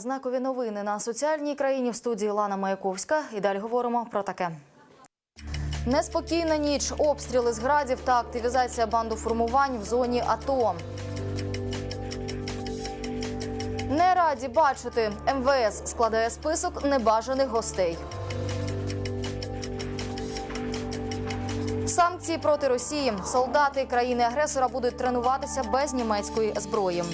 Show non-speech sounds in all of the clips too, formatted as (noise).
Знакові новини на соціальній країні в студії Лана Маяковська. І далі говоримо про таке. Неспокійна ніч, обстріли з градів та активізація бандоформувань в зоні АТО. Не раді бачити. МВС складає список небажаних гостей. Санкції проти Росії. Солдати країни-агресора будуть тренуватися без німецької зброї.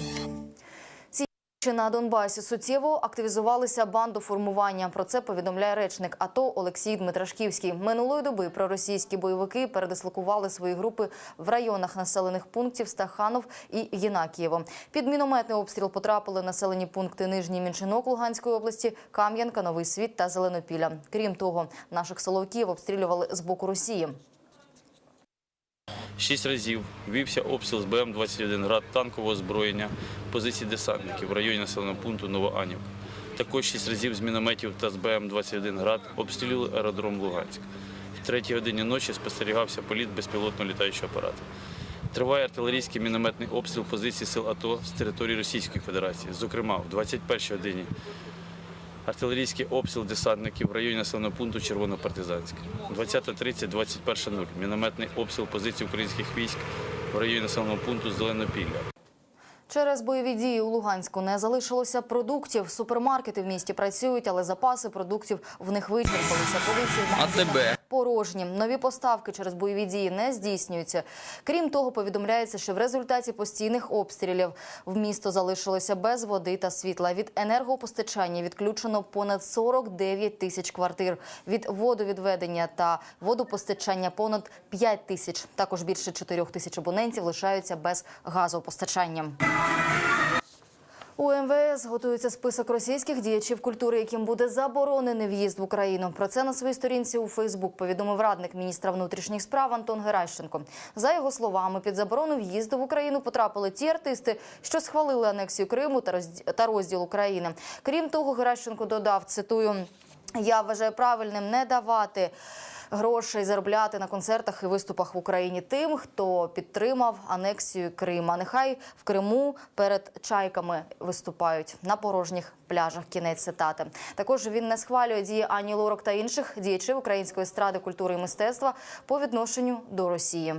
Чи на Донбасі суттєво активізувалися бандоформування. Про це повідомляє речник АТО Олексій Дмитрашківський. Минулої доби проросійські бойовики передислокували свої групи в районах населених пунктів Стаханов і Єнакієво. Під мінометний обстріл потрапили населені пункти Нижній Мінчинок Луганської області, Кам'янка, Новий Світ та Зеленопілля. Крім того, наших соловків обстрілювали з боку Росії. Шість разів вівся обстріл з БМ-21 град танкового озброєння позицій десантників в районі населеного пункту Новоанівка. Також шість разів з мінометів та з БМ-21 град обстрілювали аеродром Луганськ. В третій годині ночі спостерігався політ безпілотного літаючого апарату. Триває артилерійський мінометний обстріл позицій сил АТО з території Російської Федерації. Зокрема, в 21 годині артилерійський обстріл десантників в районі населеного пункту Червонопартизанське. 20.30, 21.00. Мінометний обстріл позицій українських військ в районі населеного пункту Зеленопілля. Через бойові дії у Луганську не залишилося продуктів. Супермаркети в місті працюють, але запаси продуктів в них вичерпалися. Поліції в Порожні. Нові поставки через бойові дії не здійснюються. Крім того, повідомляється, що в результаті постійних обстрілів в місто залишилося без води та світла. Від енергопостачання відключено понад 49 тисяч квартир. Від водовідведення та водопостачання понад 5 тисяч. Також більше 4 тисяч абонентів лишаються без газопостачання. У МВС готується список російських діячів культури, яким буде заборонений в'їзд в Україну. Про це на своїй сторінці у Фейсбук повідомив радник міністра внутрішніх справ Антон Геращенко. За його словами, під заборону в'їзду в Україну потрапили ті артисти, що схвалили анексію Криму та розд- та розділ України. Крім того, Геращенко додав цитую. Я вважаю правильним не давати грошей заробляти на концертах і виступах в Україні тим, хто підтримав анексію Крима. Нехай в Криму перед чайками виступають на порожніх пляжах. Кінець цитати. Також він не схвалює дії Ані Лорок та інших діячів української естради, культури і мистецтва по відношенню до Росії.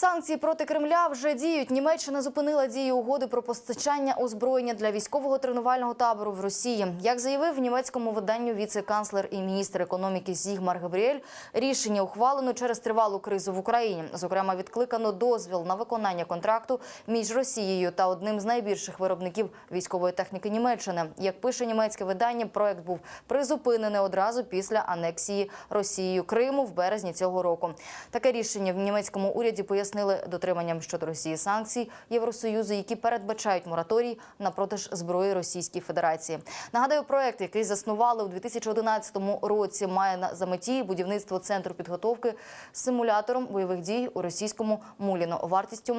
Санкції проти Кремля вже діють. Німеччина зупинила дію угоди про постачання озброєння для військового тренувального табору в Росії. Як заявив в німецькому виданню віце-канцлер і міністр економіки Зігмар Габріель, рішення ухвалено через тривалу кризу в Україні. Зокрема, відкликано дозвіл на виконання контракту між Росією та одним з найбільших виробників військової техніки Німеччини. Як пише німецьке видання, проект був призупинений одразу після анексії Росією Криму в березні цього року. Таке рішення в німецькому уряді пояснили дотриманням щодо Росії санкцій Євросоюзу, які передбачають мораторій на продаж зброї Російській Федерації. Нагадаю, проект, який заснували у 2011 році, має на за меті будівництво центру підготовки симулятором бойових дій у російському Муліно вартістю.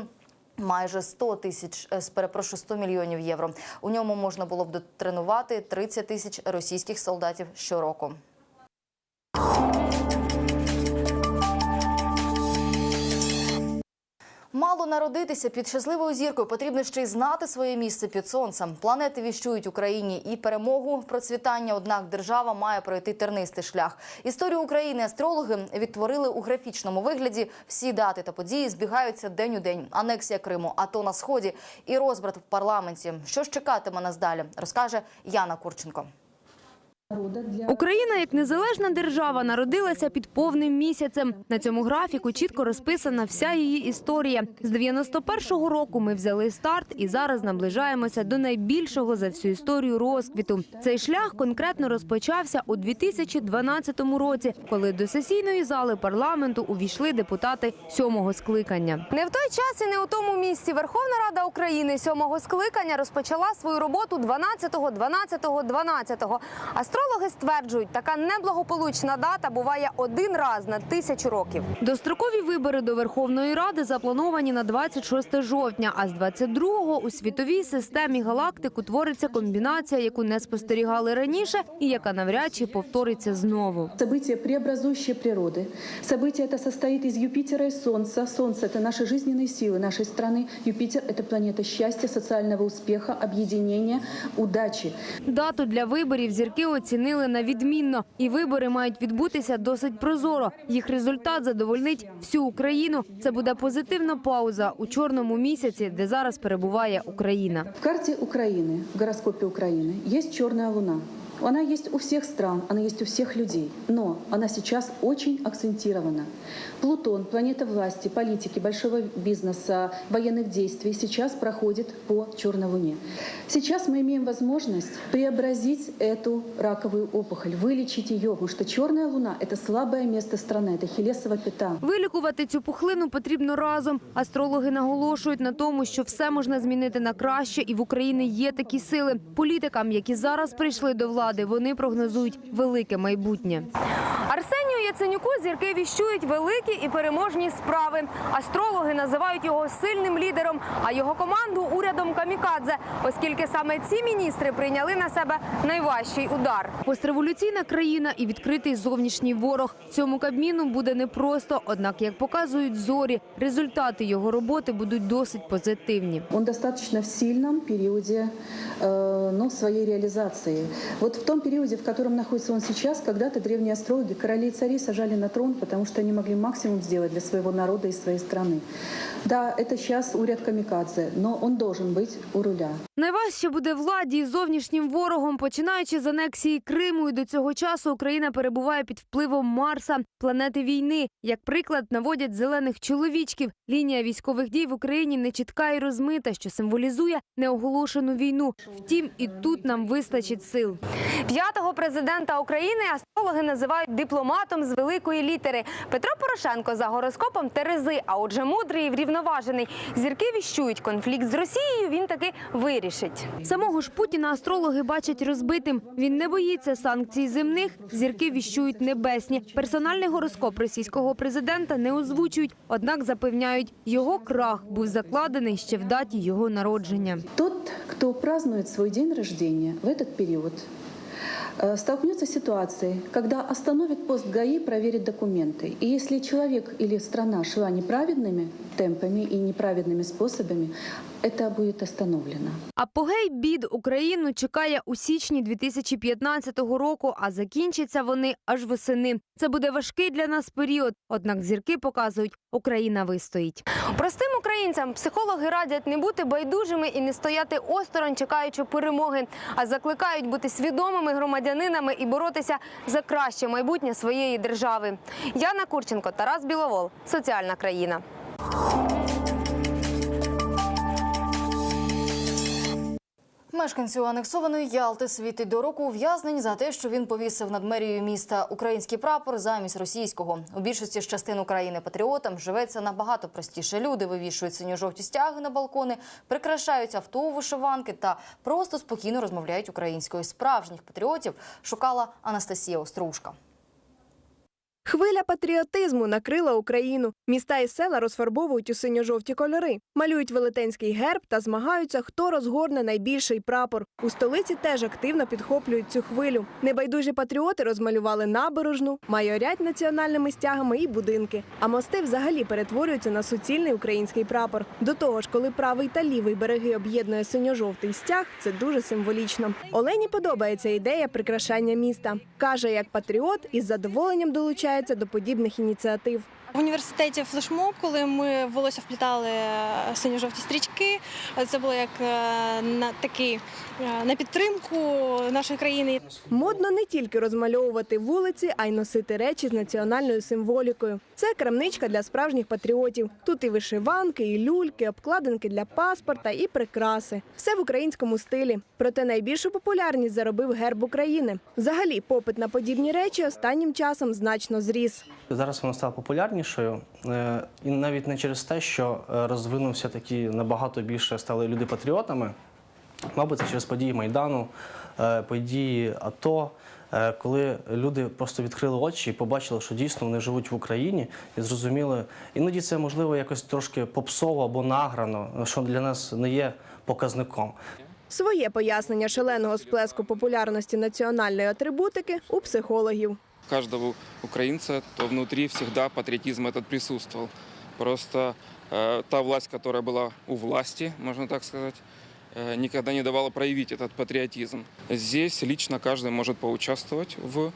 Майже 100 тисяч, е, з перепрошую, 100 мільйонів євро. У ньому можна було б дотренувати 30 тисяч російських солдатів щороку. Мало народитися під щасливою зіркою, потрібно ще й знати своє місце під сонцем. Планети віщують Україні і перемогу, процвітання. Однак держава має пройти тернистий шлях. Історію України астрологи відтворили у графічному вигляді. Всі дати та події збігаються день у день. Анексія Криму, АТО на сході і розбрат в парламенті. Що ж чекатиме нас далі, розкаже Яна Курченко. Україна як незалежна держава народилася під повним місяцем. На цьому графіку чітко розписана вся її історія. З 91-го року ми взяли старт і зараз наближаємося до найбільшого за всю історію розквіту. Цей шлях конкретно розпочався у 2012 році, коли до сесійної зали парламенту увійшли депутати сьомого скликання. Не в той час і не у тому місці Верховна Рада України сьомого скликання розпочала свою роботу 12-го, 12-го, 12-го. Астрологи Астрологи стверджують, така неблагополучна дата буває один раз на тисячу років. Дострокові вибори до Верховної Ради заплановані на 26 жовтня, а з 22-го у світовій системі галактик утвориться комбінація, яку не спостерігали раніше і яка навряд чи повториться знову. Событие, преобразующее природы. Событие это состоит из Юпитера и Солнца. Солнце – это наши жизненные силы нашей страны. Юпитер – это планета счастья, социального успеха, объединения, удачи. Дату для виборів зірки оцінили на відмінно, і вибори мають відбутися досить прозоро. Їх результат задовольнить всю Україну. Це буде позитивна пауза у чорному місяці, де зараз перебуває Україна. В карті України в гороскопі України є чорна луна. Она есть у всех стран, она есть у всех людей, но она сейчас очень акцентирована. Плутон, планета власти, политики, большого бизнеса, военных действий, сейчас проходит по черной луне. Сейчас мы имеем возможность преобразить эту раковую опухоль, вылечить ее, потому что черная луна – это слабое место страны, это хилесова пята. Вилікувати цю пухлину потрібно разом. Астрологи наголошують на тому, що все можна змінити на краще, і в Україні є такі сили. Політикам, які зараз прийшли до влади, вони прогнозують велике майбутнє. Яценюку зірки віщують великі і переможні справи. Астрологи називають його сильним лідером, а його команду урядом камікадзе, оскільки саме ці міністри прийняли на себе найважчий удар. Постреволюційна країна і відкритий зовнішній ворог. Цьому кабміну буде непросто. Однак, як показують зорі, результати його роботи будуть досить позитивні. Он достаточно в сильном периоде э, ну, своей реализации. Вот в том периоде, в котором находится он сейчас, когда-то древние астрологи, короли и цари сажали на трон, потому что они могли максимум сделать для своего народа и своей страны. Да, это сейчас уряд камикадзе, но он должен быть у руля. Найважче буде владі і зовнішнім ворогом, починаючи з анексії Криму. І до цього часу Україна перебуває під впливом Марса, планети війни. Як приклад наводять зелених чоловічків. Лінія військових дій в Україні нечітка і розмита, що символізує неоголошену війну. Втім, і тут нам вистачить сил. П'ятого президента України астрологи називають дипломатом з великої літери. Петро Порошенко за гороскопом Терези, а отже, мудрий і врівноважений. Зірки віщують конфлікт з Росією. Він таки вирішить. Самого ж Путіна астрологи бачать розбитим. Він не боїться санкцій земних. Зірки віщують небесні. Персональний гороскоп російського президента не озвучують, однак запевняють, його крах був закладений ще в даті його народження. Тот, кто празднует свой день рождения в этот период, э, столкнется с ситуацией, когда остановит пост ГАИ проверить документы. И если человек или страна шла неправедными темпами и неправедными способами, это будет остановлено. Апогей бід Україну чекає у січні 2015 року, а закінчаться вони аж восени. Це буде важкий для нас період. Однак зірки показують, Україна вистоїть. Простим українцям психологи радять не бути байдужими і не стояти осторонь, чекаючи перемоги, а закликають бути свідомими громадянинами і боротися за краще майбутнє своєї держави. Яна Курченко, Тарас Біловол, соціальна країна. Мешканцю анексованої Ялти світить до року ув'язнень за те, що він повісив над мерією міста український прапор замість російського. У більшості з частин України патріотам живеться набагато простіше. Люди вивішують синьо-жовті стяги на балкони, прикрашають авто у вишиванки та просто спокійно розмовляють українською. Справжніх патріотів шукала Анастасія Острушка. Хвиля патріотизму накрила Україну. Міста і села розфарбовують у синьо-жовті кольори, малюють велетенський герб та змагаються, хто розгорне найбільший прапор. У столиці теж активно підхоплюють цю хвилю. Небайдужі патріоти розмалювали набережну, майорять національними стягами і будинки. А мости взагалі перетворюються на суцільний український прапор. До того ж, коли правий та лівий береги об'єднує синьо-жовтий стяг, це дуже символічно. Олені подобається ідея прикрашання міста. каже, як патріот із задоволенням долучається до подібних ініціатив. В університеті флешмоб, коли ми в волосся вплітали е, синьо-жовті стрічки, це було як е, на такий е, на підтримку нашої країни. Модно не тільки розмальовувати вулиці, а й носити речі з національною символікою. Це крамничка для справжніх патріотів. Тут і вишиванки, і люльки, обкладинки для паспорта, і прикраси. Все в українському стилі. Проте найбільшу популярність заробив герб України. Взагалі, попит на подібні речі останнім часом значно зріс. Зараз вона стала популярнішою, е, і навіть не через те, що е, розвинувся такі набагато більше стали люди патріотами. Мабуть, це через події Майдану, е, події АТО. коли люди просто відкрили очі і побачили, що дійсно вони живуть в Україні, і зрозуміли, іноді це можливо якось трошки попсово або награно, що для нас не є показником. Своє пояснення шаленого сплеску популярності національної атрибутики у психологів. Каждого украинца, то внутри всегда патриотизм этот присутствовал. Просто э, та власть, которая была у власти, можно так сказать, э, никогда не давала проявить этот патриотизм. Здесь лично каждый может поучаствовать в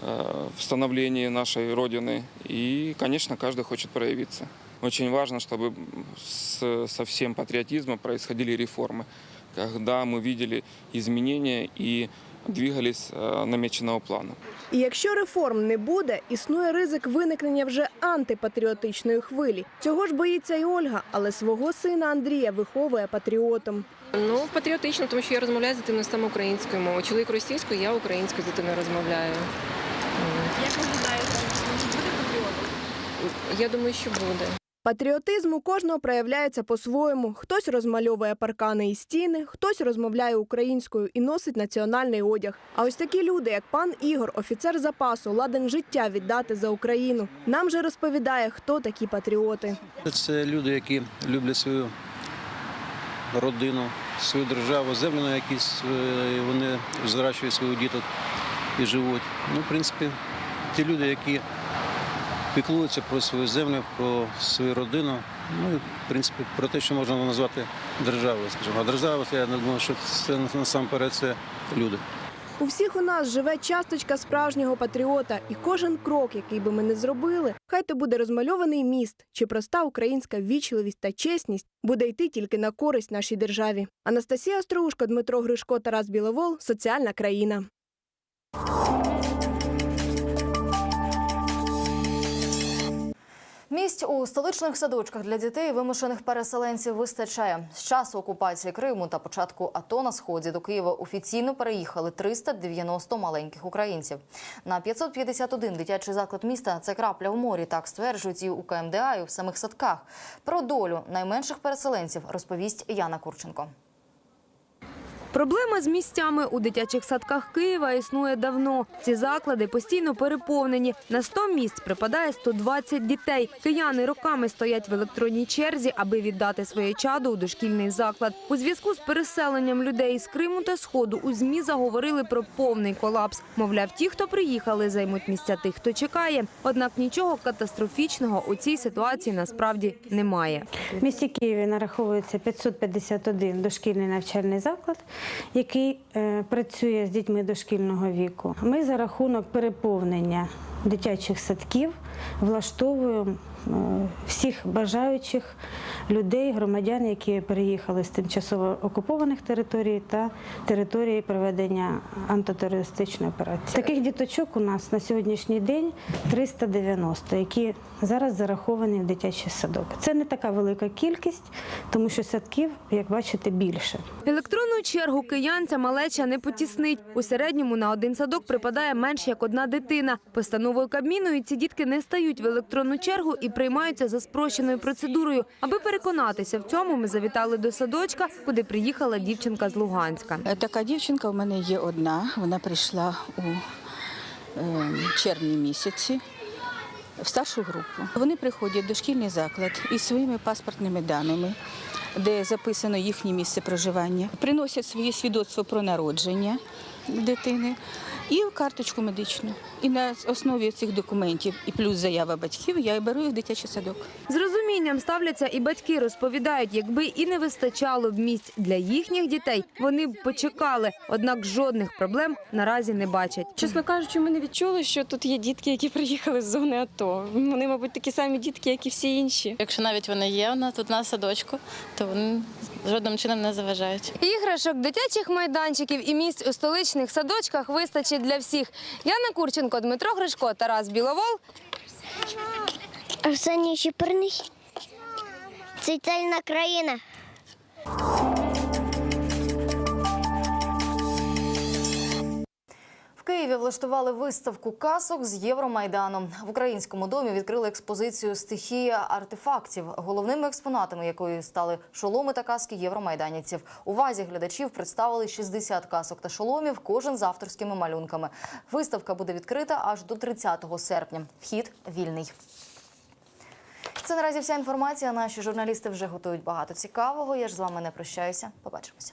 э, в становлении нашей Родины. И, конечно, каждый хочет проявиться. Очень важно, чтобы с- со всем патриотизмом происходили реформы, когда мы видели изменения и двигались э, намеченного плана. І якщо реформ не буде, існує ризик виникнення вже антипатріотичної хвилі. Цього ж боїться і Ольга, але свого сина Андрія виховує патріотом. Ну, патріотично, тому що я розмовляю з дитиною саме українською мовою. Чоловік російською, я українською з дитиною розмовляю. Як ви гадаєте, буде патріотом? Я думаю, що буде. Патріотизм у кожного проявляється по-своєму. Хтось розмальовує паркани і стіни, хтось розмовляє українською і носить національний одяг. А ось такі люди, як пан Ігор, офіцер запасу, ладен життя віддати за Україну. Нам же розповідає, хто такі патріоти. Це люди, які люблять свою родину, свою державу, землю, на якій е, вони зрощують своїх діток і живуть. Ну, в принципі, ті люди, які піклуються про свою землю, про свою родину, ну і в принципі про те, що можна назвати державою, скажімо. А держава, я думаю, що це насамперед це люди. У всіх у нас живе часточка справжнього патріота, і кожен крок, який би ми не зробили, хай то буде розмальований міст чи проста українська ввічливість та чесність, буде йти тільки на користь нашій державі. Анастасія Остроушко, Дмитро Гришко, Тарас Біловол. Соціальна країна. Місць у столичних садочках для дітей вимушених переселенців вистачає. З часу окупації Криму та початку АТО на сході до Києва офіційно переїхали 390 маленьких українців. На 551 дитячий заклад міста це крапля в морі. Так стверджують і у КМДА, і в самих садках. Про долю найменших переселенців розповість Яна Курченко. Проблема з місцями у дитячих садках Києва існує давно. Ці заклади постійно переповнені. На 100 місць припадає 120 дітей. Кияни роками стоять в електронній черзі, аби віддати своє чадо у дошкільний заклад. У зв'язку з переселенням людей з Криму та Сходу у ЗМІ заговорили про повний колапс. Мовляв, ті, хто приїхали, займуть місця тих, хто чекає. Однак нічого катастрофічного у цій ситуації насправді немає. В місті Києві нараховується 551 дошкільний навчальний заклад, який е, працює з дітьми дошкільного віку. Ми за рахунок переповнення дитячих садків влаштовуємо е, всіх бажаючих людей, громадян, які переїхали з тимчасово окупованих територій та території проведення антитерористичної операції. Таких діточок у нас на сьогоднішній день 390, які зараз зараховані в дитячий садок. Це не така велика кількість, тому що садків, як бачите, більше. Електронну чергу киянця малеча не потіснить. У середньому на один садок припадає менш як одна дитина. Постановою Кабміну ці дітки не стають в електронну чергу і приймаються за спрощеною процедурою. Аби переконатися в цьому, ми завітали до садочка, куди приїхала дівчинка з Луганська. Е, Така дівчинка у мене є одна. Вона прийшла у е, червні місяці в старшу групу. Вони приходять в дошкільний заклад із своїми паспортними даними, де записано їхнє місце проживання, приносять своє свідоцтво про народження дитини і карточку медичну. І на основі цих документів і плюс заява батьків я беру їх в дитячий садок. Розумінням ставляться і батьки розповідають, якби і не вистачало б місць для їхніх дітей, вони б почекали. Однак жодних проблем наразі не бачать. Чесно кажучи, ми не відчули, що тут є дітки, які (laughs) приїхали з зони АТО. Вони, мабуть, такі самі дітки, як і всі інші. Якщо навіть вони є у нас тут на садочку, то вони жодним чином не заважають. Іграшок, дитячих майданчиків і місць у столичних садочках вистачить для всіх. Яна Курченко, Дмитро Гришко, Тарас Біловол. Арсеній Чепурний. Соціальна країна. Києві влаштували виставку касок з Євромайдану. В українському домі відкрили експозицію Стихія артефактів, головними експонатами якої стали шоломи та каски євромайданівців. Увазі глядачів представили 60 касок та шоломів, кожен з авторськими малюнками. Виставка буде відкрита аж до 30 серпня. Вхід вільний. Це наразі вся інформація. Наші журналісти вже готують багато цікавого. Я ж з вами не прощаюся. Побачимося.